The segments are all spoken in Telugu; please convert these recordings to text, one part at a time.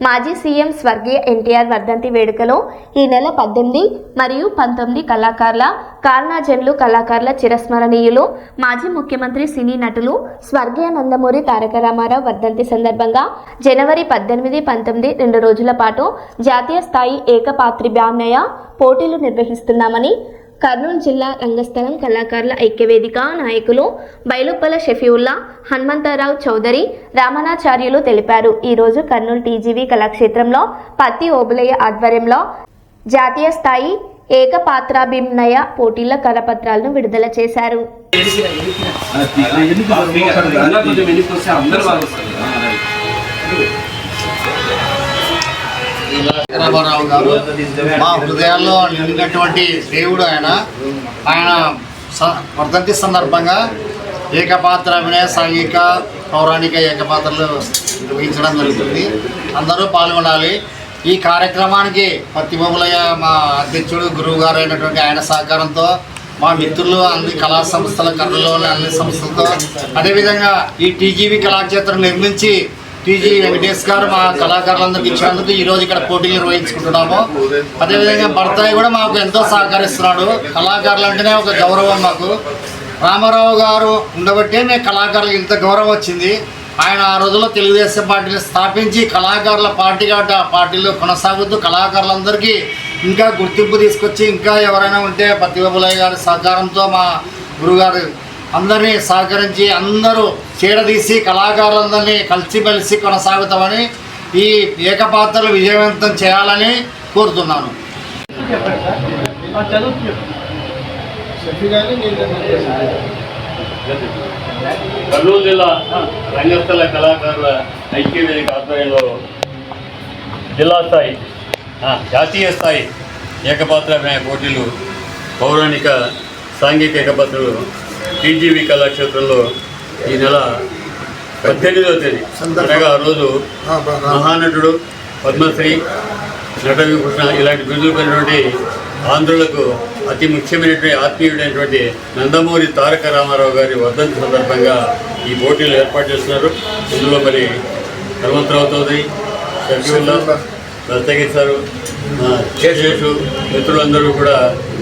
మాజీ సీఎం స్వర్గీయ ఎన్టీఆర్ వర్ధంతి వేడుకలో ఈ నెల పద్దెనిమిది మరియు పంతొమ్మిది కళాకారుల కారణాజన్లు కళాకారుల చిరస్మరణీయులు మాజీ ముఖ్యమంత్రి సినీ నటులు స్వర్గీయ నందమూరి తారక రామారావు వర్ధంతి సందర్భంగా జనవరి పద్దెనిమిది పంతొమ్మిది రెండు రోజుల పాటు జాతీయ స్థాయి ఏకపాత్రిభామ్నయ పోటీలు నిర్వహిస్తున్నామని కర్నూలు జిల్లా రంగస్థలం కళాకారుల ఐక్యవేదిక నాయకులు బైలుప్పల షఫీవుల్లా హనుమంతరావు చౌదరి రామనాచార్యులు తెలిపారు. ఈరోజు కర్నూలు టీజీవీ కళాక్షేత్రంలో పత్తి ఓబులయ్య ఆధ్వర్యంలో జాతీయ స్థాయి ఏకపాత్రాభినయ పోటీల కరపత్రాలను విడుదల చేశారు. అందరూ చంద్రబాబు గారు మా హృదయాల్లో నిండినటువంటి దేవుడు ఆయన. ఆయన స- వర్ధంతి సందర్భంగా ఏకపాత్ర అభినయ సాంఘిక పౌరాణిక ఏకపాత్రలు నిర్వహించడం జరుగుతుంది. అందరూ పాల్గొనాలి. ఈ కార్యక్రమానికి పత్తిబొమ్మలయ్య మా అధ్యక్షుడు గురువు గారు అయినటువంటి ఆయన సహకారంతో మా మిత్రులు అన్ని కళా సంస్థల కర్నూలులోని అన్ని సంస్థలతో అదేవిధంగా ఈ టీజీవి కళాక్షేత్రం నిర్మించి టీజీ వెంకటేష్ గారు మా కళాకారులందరికీ ఇచ్చినందుకు ఈ రోజు ఇక్కడ పోటీలు నిర్వహించుకుంటున్నాము. అదేవిధంగా భర్తాయి కూడా మాకు ఎంతో సహకరిస్తున్నాడు. కళాకారులు అంటేనే ఒక గౌరవం మాకు. రామారావు గారు ఉండబట్టే మేము కళాకారులకు ఇంత గౌరవం వచ్చింది. ఆయన ఆ రోజుల్లో తెలుగుదేశం పార్టీని స్థాపించి కళాకారుల పార్టీ కాబట్టి ఆ పార్టీలో కొనసాగుతూ కళాకారులందరికీ ఇంకా గుర్తింపు తీసుకొచ్చి ఇంకా ఎవరైనా ఉంటే పత్తిబాబులయ్య గారి సహకారంతో మా గురుగారు అందరినీ సహకరించి అందరూ చీడదీసి కళాకారులందరినీ కలిసిమెలిసి కొనసాగుతామని ఈ ఏకపాత్రలు విజయవంతం చేయాలని కోరుతున్నాను. కర్నూలు జిల్లా రంగస్థల కళాకారుల ఐక్యవేదిక ఆధ్వర్యంలో జిల్లా స్థాయి జాతీయ స్థాయి ఏకపాత్ర పోటీలు పౌరాణిక సాంఘిక ఏకపాత్రలు టీజీవీ కళాక్షేత్రంలో ఈ నెల పద్దెనిమిదవ తేదీ. అనగా ఆ రోజు మహానటుడు పద్మశ్రీ నట విభూషణ ఇలాంటి బిరుదులు పొందినటువంటి ఆంధ్రులకు అతి ముఖ్యమైనటువంటి ఆత్మీయుడైనటువంటి నందమూరి తారక రామారావు గారి వర్ధంతి సందర్భంగా ఈ పోటీలు ఏర్పాటు చేస్తున్నారు. ఇందులో మరి హనుమంతరావు చౌదరి షఫీవుల్లా దస్తగిరి సారు శేషు మిత్రులందరూ కూడా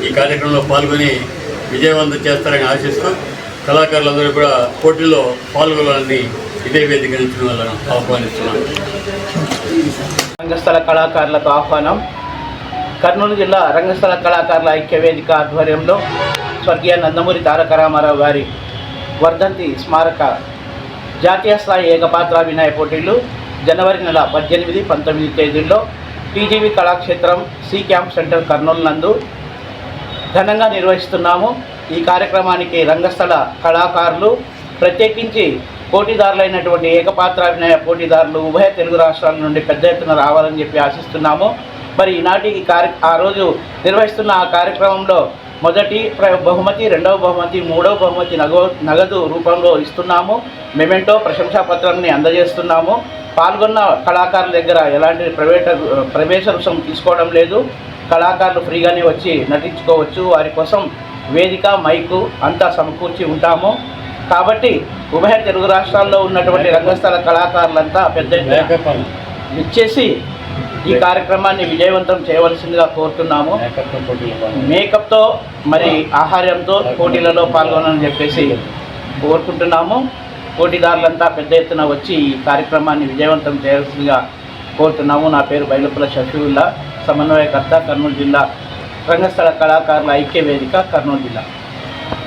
ఈ కార్యక్రమంలో పాల్గొని విజయవంతం చేస్తారని ఆశిస్తూ కళాకారులందరూ కూడా పోటీల్లో పాల్గొనాలని ఇదే వేదిక నుంచి వాళ్ళను ఆహ్వానిస్తున్నాను రంగస్థల కళాకారులకు ఆహ్వానం. కర్నూలు జిల్లా రంగస్థల కళాకారుల ఐక్యవేదిక ఆధ్వర్యంలో స్వర్గీయ నందమూరి తారక రామారావు గారి వర్ధంతి స్మారక జాతీయ స్థాయి ఏకపాత్ర వినాయ పోటీలు జనవరి నెల పద్దెనిమిది పంతొమ్మిది తేదీల్లో TGV Kalakshetram C camp centre Kurnool నందు ఘనంగా నిర్వహిస్తున్నాము. ఈ కార్యక్రమానికి రంగస్థల కళాకారులు ప్రత్యేకించి పోటీదారులైనటువంటి ఏకపాత్రాభినయ పోటీదారులు ఉభయ తెలుగు రాష్ట్రాల నుండి పెద్ద ఎత్తున రావాలని చెప్పి ఆశిస్తున్నాము. మరి ఈనాటి ఈ కార్య ఆ రోజు నిర్వహిస్తున్న ఆ కార్యక్రమంలో మొదటి ప్ర- బహుమతి రెండవ బహుమతి మూడవ బహుమతి నగో నగదు రూపంలో ఇస్తున్నాము. మెమెంటో ప్రశంసా పత్రాన్ని అందజేస్తున్నాము. పాల్గొన్న కళాకారుల దగ్గర ఎలాంటి ప్రవేట ప్రవేశ రుసం తీసుకోవడం లేదు. కళాకారులు ఫ్రీగానే వచ్చి నటించుకోవచ్చు. వారి కోసం వేదిక మైకు అంతా సమకూర్చి ఉంటాము. కాబట్టి ఉభయ తెలుగు రాష్ట్రాల్లో ఉన్నటువంటి రంగస్థల కళాకారులంతా పెద్ద ఎత్తున ఇచ్చేసి ఈ కార్యక్రమాన్ని విజయవంతం చేయవలసిందిగా కోరుతున్నాము. మేకప్తో మరి ఆహార్యంతో పోటీలలో పాల్గొనని చెప్పేసి కోరుకుంటున్నాము. పోటీదారులంతా పెద్ద ఎత్తున వచ్చి ఈ కార్యక్రమాన్ని విజయవంతం చేయాల్సిందిగా కోరుతున్నాము. నా పేరు బైలపుల షఫీవుల్లా సమన్వయకర్త కర్నూలు జిల్లా రంగస్థల కళాకారుల ఐక్య వేదిక కర్నూలు జిల్లా